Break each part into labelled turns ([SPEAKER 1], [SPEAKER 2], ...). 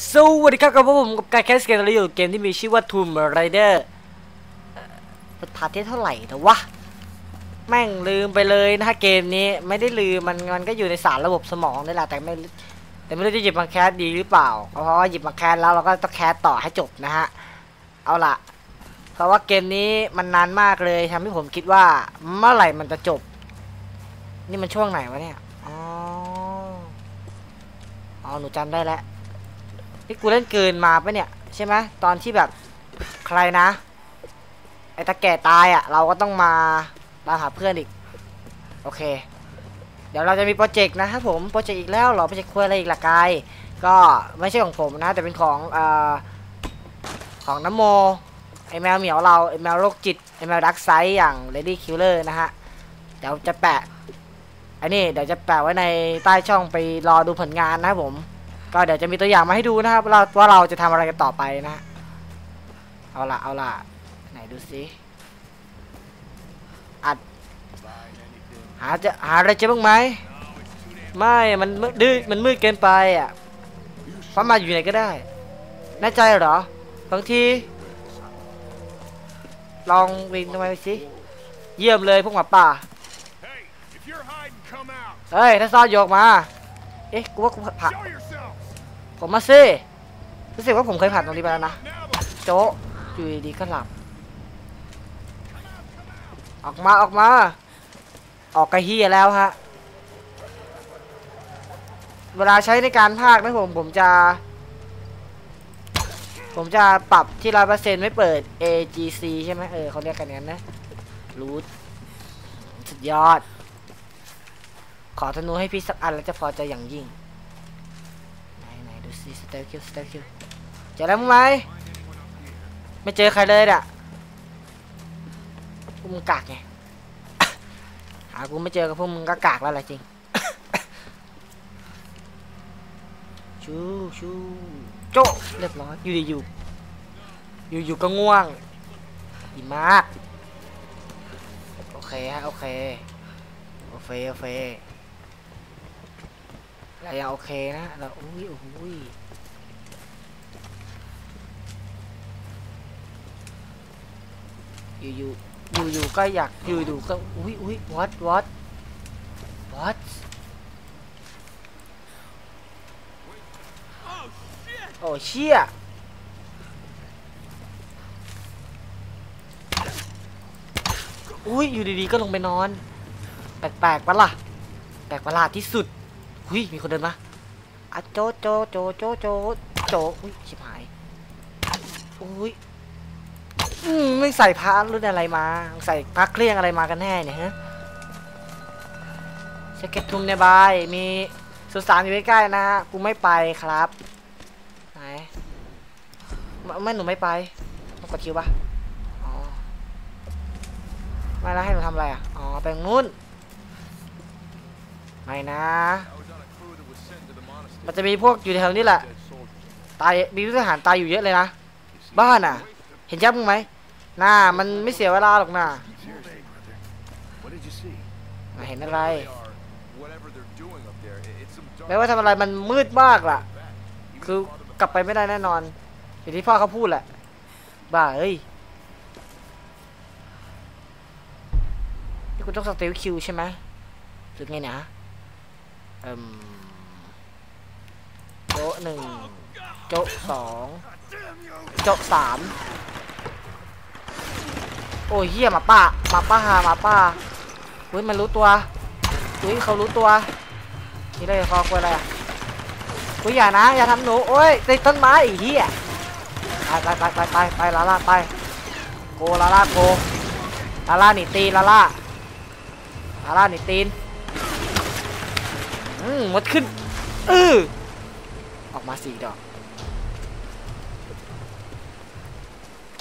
[SPEAKER 1] สวัสดีครับกับผมกับการแคสเกมรีวิวเกมที่มีชื่อว่า Tomb Raider เอ่อพาร์ทที่เท่าไหร่แต่วะ แม่งลืมไปเลยนะฮะเกมนี้ไม่ได้ลืมมันมันก็อยู่ในสารระบบสมองนี่แหละแต่ไม่แต่ไม่รู้จะหยิบมาแคสดีหรือเปล่า เพราะว่าหยิบมาแคสแล้วเราก็ต้องแคสต่อให้จบนะฮะ เอาล่ะเพราะว่าเกมนี้มันนานมากเลยทำให้ผมคิดว่าเมื่อไหร่มันจะจบ นี่มันช่วงไหนวะเนี่ย อ๋อ อ๋อ หนูจำได้แล้ว นี่กูเล่นเกินมาปะเนี่ย ใช่ไหมตอนที่แบบใครนะ ไอ้ตาแก่ตายอะ่ะ เราก็ต้องมาตามหาเพื่อนอีก โอเค เดี๋ยวเราจะมีโปรเจกต์นะครับผมโปรเจกต์อีกแล้วหรอโปรเจกต์คุยอะไรอีกละกาย ก็ไม่ใช่ของผมนะ แต่เป็นของอของน้ำโมไอแมวเหมียวเราไอแมวโรคจิตไอแมวดักไซส์อย่าง Lady Killer นะฮะเดี๋ยวจะแปะอันนี้เดี๋ยวจะแปะไว้ในใต้ช่องไปรอดูผลงานนะครับผม ก็เดี๋ยวจะมีตัวอย่างมาให้ดูนะครับว่าเราว่าเราจะทำอะไรกันต่อไปนะเอาละเอาละไหนดูสิอัดหาจะหาอะไรเจอบ้างไหมไม่มันมืดดื้อมันมืดเกินไปอะเพามาอยู่ไหนก็ได้แน่ใจเหรอบางทีลองวิ่งทำไมสิเยี่ยมเลยพวกหมาป่าเฮ้ยถ้าซ่อนโยกมา เอ๊ะกูว่ากูผ่านผมมาสิรู้สึกว่าผมเคยผ่านตรงนี้ไปแล้วนะโจะอยู่ดีก็หลับ ออกมาออกมา ออกกระเฮียแล้วฮะ เวลาใช้ในการพากนะผมผมจะ ผมจะปรับที่ร้อยเปอร์เซ็นต์ไม่เปิด AGC ใช่ไหมเออเขาเรียกกันอย่างนั้นนะรูทสุดยอด ขอธนูให้พี่สักอันแล้วจะพอใจอย่างยิ่ง ไหนไหนดูสิสเตลคิวสเตลคิวเจอแล้วมั้งไหมไม่เจอใครเลยอะพวกมึงกากไงหากูไม่เจอกับพวกมึงก็กากแล้วแหละจริงชูชูโจะเรียบร้อยอยู่ดีอยู่อยู่อยู่ก็ง่วงดีมากโอเคฮะโอเคโอเคโอเค เรายังโอเคนะเราอุ้ยอุ้ยอยู่อยู่อยู่อยู่ก็อยากอยู่อยู่ก็อุ้ยอุ้ย what what what โอ้เชี่ยอุ้ยอยู่ดีๆก็ลงไปนอน แปลกๆปะล่ะ แปลกประหลาดที่สุด อุ้ยมีคนเดินมาอะโจโจโจโจโจโจอุ้ยชิบหายอุ้ยอืมไม่ใส่พระรุ่นอะไรมา ใส่พระเครื่องอะไรมากันแน่เนี่ยฮะสเก็ตทุมในบายมีสุสานอยู่ใกล้ๆนะฮะกูไม่ไปครับไหนไม่หนูไม่ไปต้องกดคิวปะอ๋อไม่แล้วให้หนูทำอะไรอะอ๋อไปงนู้นไม่นะ มันจะมีพวกอยู่แถวนี้แหละ ตายมีทหารตายอยู่เยอะเลยนะ บ้านอะ เห็นยับมึงไหมหน้ามันไม่เสียเวลาหรอกนะ
[SPEAKER 2] Seriously, brother. What did you see?
[SPEAKER 1] ไม่เห็นอะไร
[SPEAKER 2] They are whatever they're doing up there. i- It's some dark
[SPEAKER 1] ไม่ว่าทำอะไรมันมืดมากล่ะ คือกลับไปไม่ได้แน่นอนอย่างที่พ่อเขาพูดแหละ บ้าเอ้ยนี่คุณต้องสเตลคิวใช่ไหมหรือไงนะเอ่ม โจ๊ะหนึ่งโจ๊ะสองโจ๊ะสามโอ้ยเฮียมาป้ามาป้าหามาป้าอุ้ยมันรู้ตัวอุ้ยเขารู้ตัวนี่ได้คอควรอะไรอะกูอย่านะอย่าทำหนูโอ้ยติดต้นไม้อีกที่อะไปไปไปไปไปไปลาล่าไปโกลาล่าโกลาล่าหนีตีลาล่าลาล่าหนีตีนอืมมดขึ้นอือ ออกมาสี่ดอก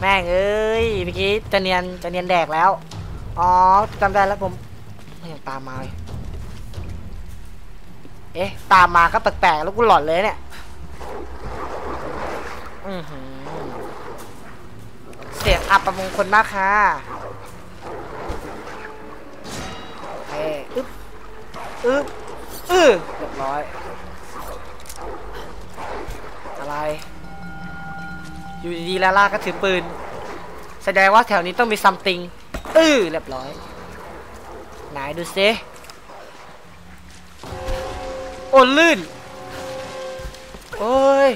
[SPEAKER 1] แม่งเอ้ยเมื่อกี้จะเนียนจะเนียนแดกแล้ว อ๋อจำได้แล้วผมไม่ยังตามมาเลยเอ๊ะ ตามมาก็แปลกๆแล้วกูหลอนเลยเนี่ยอือหือเสียงอับประมงคลมากค่ะเอ้ยอึ๊บอึ๊บอือเรียบร้อย อะไร อยู่ดีๆลาล่าก็ถือปืน แสดงว่าแถวนี้ต้องมีซัมติงอื้อเรียบร้อยไหนดูซิโอ้ลื่น โอ้ย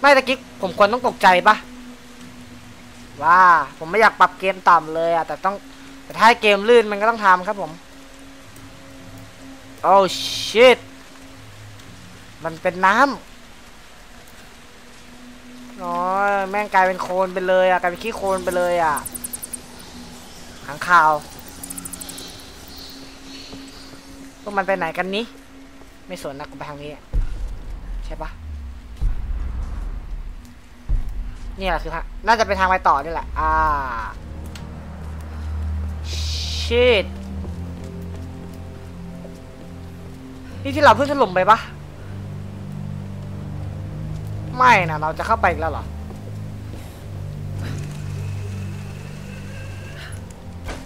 [SPEAKER 1] ไม่ตะกี้ผมควรต้องตกใจปะว่า ผมไม่อยากปรับเกมต่ำเลยอะแต่ต้องแต่ถ้าเกมลื่นมันก็ต้องทำครับผม โอ้ชิต มันเป็นน้ำอ๋อแม่งกลายเป็นโคลนไปเลยอะกลายเป็นขี้โคลนไปเลยอะขังข่าวพวกมันไปไหนกันนี้ ไม่สนนะกูไปทางนี้ ใช่ปะนี่แหละคือทางน่าจะเป็นทางไปต่อนี่แหละ อ่าชิตนี่ที่เราเพิ่งถล่มไปปะ ไม่นะเราจะเข้าไปอีกแล้วเหรอ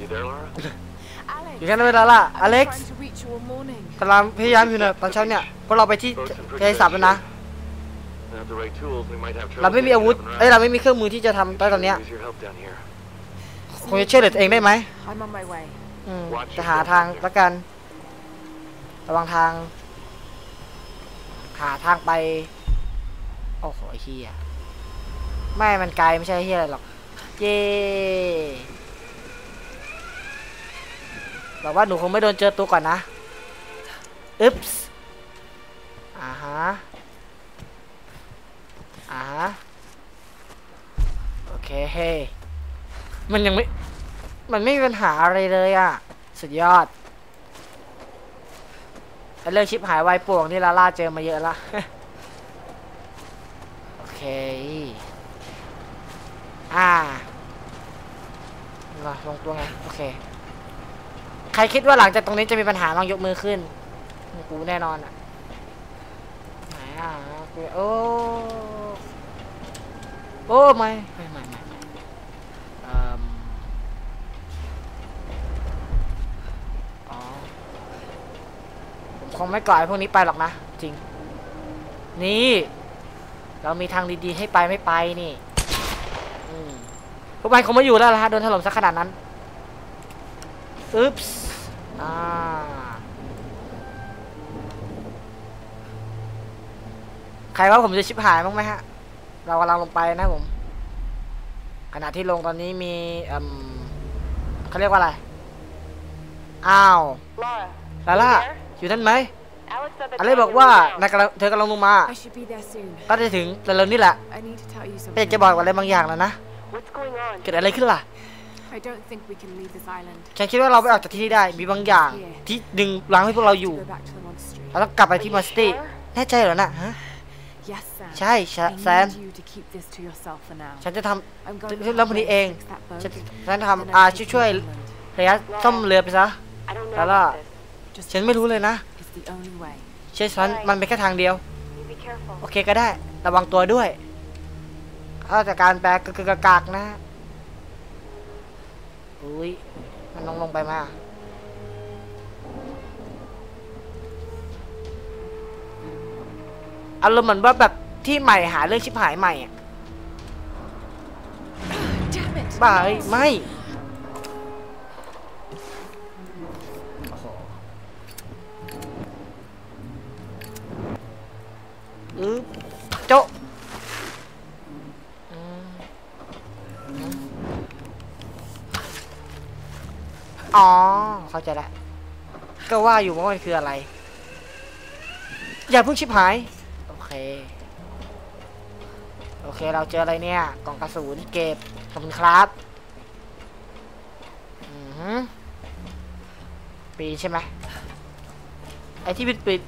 [SPEAKER 3] You there, Lara?
[SPEAKER 1] อยู่แค่นั้นเวลาล่ะอเล็กซ์
[SPEAKER 4] Trying to reach you all morning.
[SPEAKER 1] กำลังพยายามอยู่เนี่ยตอนเช้าเนี่ยพวกเราไปที่เทสับแล้วนะ
[SPEAKER 3] Without the right tools, we might have trouble
[SPEAKER 1] เราไม่มีอาวุธ
[SPEAKER 3] getting up and
[SPEAKER 1] เอ้ย
[SPEAKER 3] around.
[SPEAKER 1] เราไม่มีเครื่องมือที่จะทำได้ตอนเนี้ย
[SPEAKER 3] Use your help down here.
[SPEAKER 1] คงจะช่วยเหลือตัวเองได้ไหม
[SPEAKER 4] I'm on my way.
[SPEAKER 1] อืมจะหาทางละกัน ระวังทาง หาทางไป โอ้โหไอ้เฮียไม่มันไกลไม่ใช่เฮียอะไรหรอก เย้บอกว่าหนูคงไม่โดนเจอตัวก่อนนะอึ๊บส์อ่าฮะ อ่าฮะ โอเคเฮ้มันยังไม่ มันไม่มีปัญหาอะไรเลยอะ สุดยอดเรื่องชิปหายวายป่วงนี่ลาล่าเจอมาเยอะละ เค อ่าลงตัวไง โอเค ใครคิดว่าหลังจากตรงนี้จะมีปัญหาลองยกมือขึ้น กูแน่นอนอะไหนอะโอ้โอ้ไม่ไม่ไม่ไม่ไม่เออผมคงไม่ก่อยพวกนี้ไปหรอกนะ จริง นี่ เรามีทางดีๆให้ไปไม่ไปนี่อืมพวกมันคงไม่อยู่แล้วล่ะฮะโดนถล่มสักขนาดนั้นอึ๊บส์อ่าใครว่าผมจะชิบหายบ้างไหมฮะ เรากำลังลงไปนะผม ขณะที่ลงตอนนี้มีเอ่มเขาเรียกว่าอะไร อ้าว
[SPEAKER 5] Laura,
[SPEAKER 1] ลาล่า อยู่นั่นไหม
[SPEAKER 5] Alex said that
[SPEAKER 1] อะไร
[SPEAKER 5] Tanya
[SPEAKER 1] บอกว่า
[SPEAKER 5] was down.
[SPEAKER 1] นายกำลังเธอกำลังลงมา
[SPEAKER 4] I should be there soon.
[SPEAKER 1] ก็จะถึงเร็วๆนี่แหละ
[SPEAKER 4] I need to tell you
[SPEAKER 1] แต่อยาก
[SPEAKER 4] something.
[SPEAKER 1] จะบอกอะไรบางอย่างแล้วนะ
[SPEAKER 5] What's going on?
[SPEAKER 1] เกิดอะไรขึ้นล่ะ
[SPEAKER 4] I don't think we can leave this island.
[SPEAKER 1] ฉันคิดว่าเราไปออกจากที่นี่ได้ มีบางอย่างที่ดึงรั้งให้พวกเราอยู่
[SPEAKER 4] To go back to the monastery.
[SPEAKER 1] เราต้องกลับไปที่
[SPEAKER 5] Are
[SPEAKER 1] ม
[SPEAKER 5] you
[SPEAKER 1] อสตี้
[SPEAKER 5] sure?
[SPEAKER 1] แน่ใจเหรอนะฮะ
[SPEAKER 4] Yes, Sam.
[SPEAKER 1] ใช่ใช่
[SPEAKER 4] I
[SPEAKER 1] แซม
[SPEAKER 4] need you to keep this to yourself for now.
[SPEAKER 1] ฉันจะท
[SPEAKER 4] I'm ำ going to
[SPEAKER 1] เรื่องพวกนี้เอง
[SPEAKER 4] fix that boat.
[SPEAKER 1] ฉันฉัน
[SPEAKER 4] and
[SPEAKER 1] ทำ
[SPEAKER 4] then
[SPEAKER 1] อา
[SPEAKER 4] I'm
[SPEAKER 1] ช่วย
[SPEAKER 4] taking
[SPEAKER 1] ช่วย
[SPEAKER 4] inland.
[SPEAKER 1] ระยะซ่อมเรือไปซะ
[SPEAKER 5] I don't know
[SPEAKER 1] Lala.
[SPEAKER 5] about this.
[SPEAKER 4] Just
[SPEAKER 1] ฉันไม่รู้เลยนะ
[SPEAKER 4] It's the only way.
[SPEAKER 1] เชื่อฉันมันเป็นแค่ทางเดียว
[SPEAKER 5] You be careful.
[SPEAKER 1] โอเคก็ได้ ระวังตัวด้วยถ้าจากการแปลกึกกกากๆนะอุ้ยมันลงลงไปมาอารมณ์เหมือนว่าแบบที่ใหม่หาเรื่องชิบหายใหม่อะ
[SPEAKER 4] Damn it!
[SPEAKER 1] บ้าเอ้ยไม่ อ๋อ เข้าใจแล้วก็ว่าอยู่ว่ามันคืออะไร อย่าเพิ่งชิบหาย โอเค โอเค เราเจออะไรเนี่ย กล่องกระสุนเก็บขอบคุณครับอือหือปีใช่ไหมไอ้ที่ปิดปิด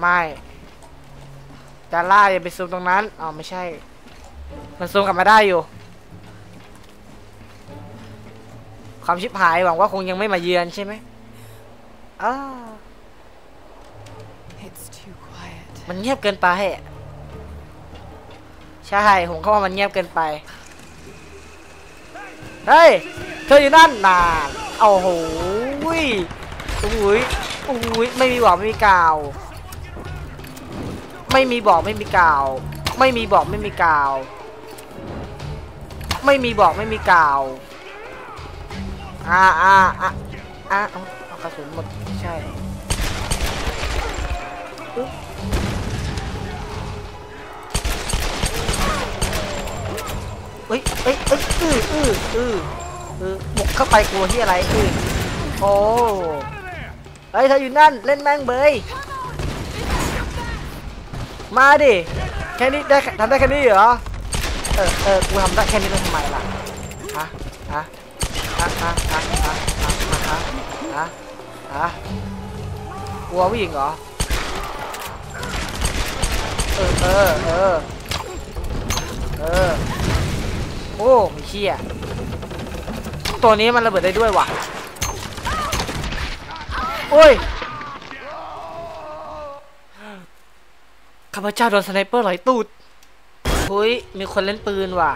[SPEAKER 1] ไม่ดาร่าอย่าไปซูมตรงนั้น อ๋อ ไม่ใช่ มันซูมกลับมาได้อยู่ ความชิบหายหวังว่าคงยังไม่มาเยือนใช่ไหมอ้า
[SPEAKER 4] It's too quiet.
[SPEAKER 1] มันเงียบเกินไป ใช่ ผมก็ว่ามันเงียบเกินไป เฮ้ย เธออยู่นั่นน่ะโอ้โหยโอ้โหยโอ้โหยไม่มีหวังไม่มีกล่าว ไม่มีบอกไม่มีกล่าว ไม่มีบอกไม่มีกล่าว ไม่มีบอกไม่มีกล่าว อ่าอ่าอ่าอ่าเอาเอากระสุนหมดใช่อุ๊ยเอ้ยเอ้ยเอ้ยอืออืออืออือบุกเข้าไปกลัวที่อะไรอือโอ้เฮ้ยเธออยู่นั่นเล่นแม่งเบยมาดิแค่นี้ได้ทำได้แค่นี้เหรอเออเออกูทำได้แค่นี้แล้วทำไมล่ะฮะฮะ ฮะฮะฮะฮะฮะฮะกลัวผู้หญิงเหรอ เออ เออ เออ เออ โอ้มีเชี่ยตัวนี้มันระเบิดได้ด้วยว่ะ โอ้ยข้าพเจ้าโดนสไนเปอร์หลตูดเฮ้ยมีคนเล่นปืนว่ะ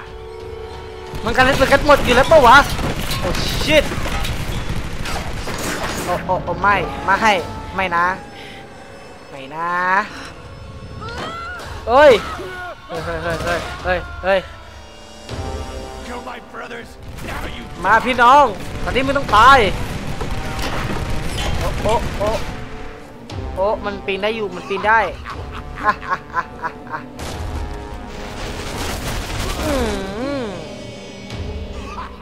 [SPEAKER 1] มันการเล่นปืนกันหมดอยู่แล้วปะวะ โอ้ชิตโอ้โอ้โอ้ไม่มาให้ไม่นะ ไม่นะเฮ้ยเฮ้ยเฮ้ยเฮ้ยเฮ้ยเฮ้ยเฮ้ย
[SPEAKER 2] Kill my brothers. Now you
[SPEAKER 1] มาพี่น้องตอนนี้ไม่ต้องตายโอ้โอ้โอ้โอ้มันปีนได้อยู่มันปีนได้อะอะอะอะอะอืมเ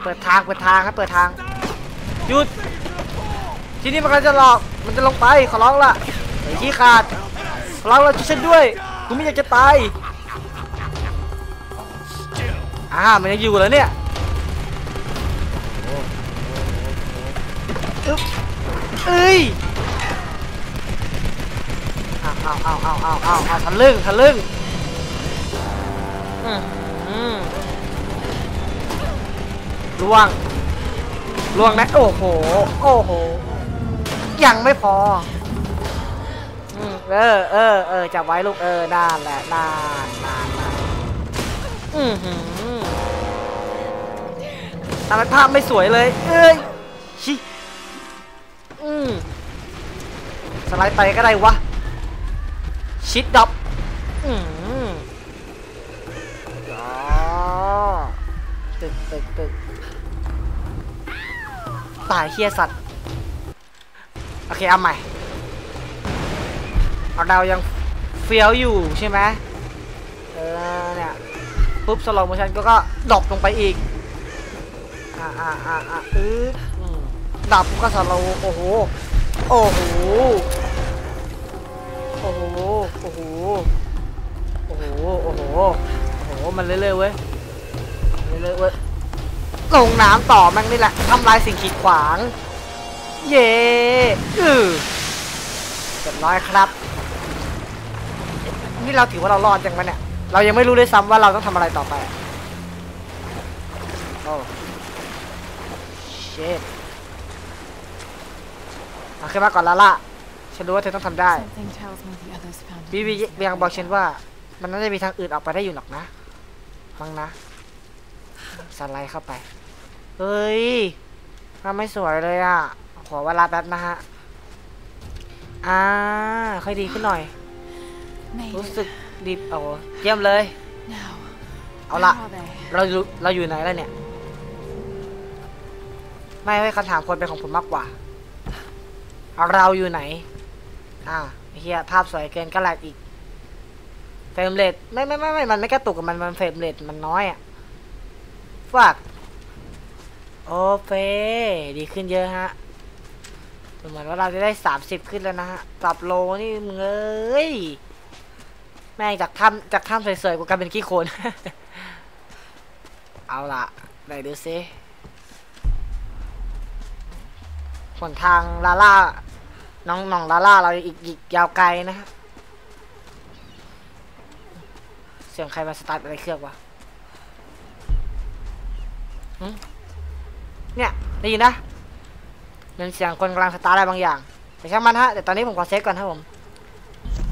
[SPEAKER 1] ปิดทางเปิดทางครับเปิดทางหยุดทีนี้มันกำลังจะหลอกมันจะลงไปขอร้องละไอ้ขี้ขาดขอร้องละช่วยฉันด้วยกูไม่อยากจะตายอ่ามันยังอยู่แล้วเนี่ยเอ้ยเอาเอาเอาเอาเอาเอาเอาทะลึ่งทะลึ่งอืมอืม ล่วงล่วงนะโอ้โห โอ้โห ยังไม่พอเออเออเออจับไว้ลูกเออนานแหละนานนานนานอือหือทำไมภาพไม่สวยเลย เอ้ยชิอืมสไลด์ไปก็ได้วะ ชิดดับอืมอ๋อตึกตึกตึก ตายเฮียสัตว์โอเคเอาใหม่เอาเรายังเฟี้ยวอยู่ใช่ไหมเออเนี่ยปุ๊บสโลโมชันก็ก็ดรอปลงไปอีกอ่าอ่าอ่าอ่าอืออืมดับก็สโลว์โอ้โหโอ้โหโอ้โหโอ้โหโอ้โหโอ้โหโอ้โหมันเรื่อยๆเว้ยเรื่อยๆเว้ย ลงน้ำต่อแมันนี่แหละทำลายสิ่งขีดขวาง เย่อือเรียบร้อยครับ นี่เราถือว่าเรารอดยังไงเนี่ย เรายังไม่รู้ด้วยซ้ำว่าเราต้องทำอะไรต่อไปอะโอ้เชดเอาขึ้นมาก่อนละล่ะ ฉันรู้ว่าเธอต้องทำได้
[SPEAKER 4] Something tells me the others found
[SPEAKER 1] บีบียังบอกฉันว่า มันน่าจะมีทางอื่นออกไปได้อยู่หรอกนะมั้งนะ สไลด์เข้าไป เฮ้ยทำไม่สวยเลยอะ ขอเวลาแป๊บนะฮะ อ่า ค่อยดีขึ้นหน่อย
[SPEAKER 4] Made
[SPEAKER 1] รู้
[SPEAKER 4] it.
[SPEAKER 1] สึกดีโอ้เยี่ยมเลย
[SPEAKER 4] Now,
[SPEAKER 1] เอาละ
[SPEAKER 4] where are they?
[SPEAKER 1] เราอยู่เราอยู่ไหนแล้วเนี่ย ไม่ไม่คำถามควรเป็นของผมมากกว่า เราอยู่ไหน อ่าไอ้เฮียภาพสวยเกินก็แหลกอีกเฟรมเรทไม่ไม่ไม่ไม่มันไม่กระตุกกับมันมันเฟรมเรทมันน้อยอะฝาก โอเคดีขึ้นเยอะฮะเหมือนว่าเราจะได้สามสิบขึ้นแล้วนะฮะปรับโลนี่มึงเอ้ยแม่งจากถ้ำจากถ้ำสวยๆกูกลายเป็นขี้โคลนเอาล่ะไหนดูซิหนทางลาล่าน้องน้องลาล่าเราอีกอีกยาวไกลนะฮะเสียงใครมาสตาร์ทอะไรเครื่องวะ เนี่ยได้ยินนะเป็นเสียงคนกำลังสตาร์อะไรบางอย่าง แต่ช่างมันฮะแต่ตอนนี้ผมขอเซฟก่อนครับผม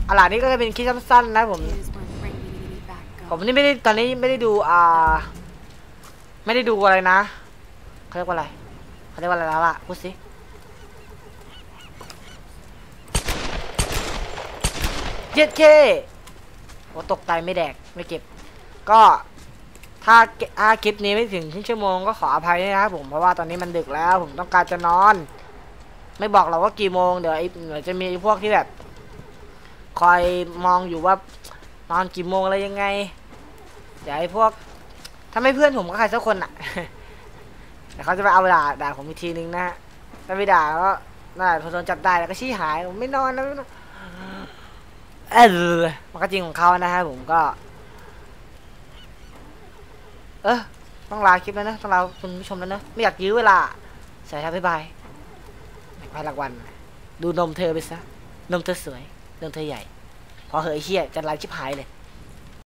[SPEAKER 1] อาล่ะนี่ก็จะเป็นคลิปสั้นๆนะผม ผมนี่ไม่ได้ตอนนี้ไม่ได้ดูอ่า ไม่ได้ดูอะไรนะเขาเรียกว่าอะไรเขาเรียกว่าอะไรแล้วล่ะพูดสิเย็ดเคหัวตกไตไม่แดกไม่เก็บ ก็ ถ้าเกถ้าคลิปนี้ไม่ถึงครึ่งชั่วโมงก็ขออภัยด้วยนะครับผมเพราะว่าตอนนี้มันดึกแล้ว ผมต้องการจะนอน ไม่บอกเราว่ากี่โมงเดี๋ยวไอ้เดี๋ยวจะมีพวกที่แบบ คอยมองอยู่ว่านอนกี่โมงอะไรยังไง เดี๋ยวไอ้พวก ถ้าไม่เพื่อนผมก็ใครสักคนอะเดี๋ยวเขาจะไปเอาด่าด่าผมอีกทีนึงนะฮะถ้าไม่ด่าก็น่าจะโดนจับได้แล้วก็ชี้หายผมไม่นอนแล้วไม่นอนเออมันก็จริงของเขานะฮะผมก็ เออต้องลาคลิปแล้วนะต้องลาคุณผู้ชมแล้วนะไม่อยากยื้อเวลาสวัสดีครับบ๊ายบายไปรางวัลดูนมเธอไปซะนมเธอสวยนมเธอใหญ่ พอเหยเฮียจะไลฟ์ชิบหายเลย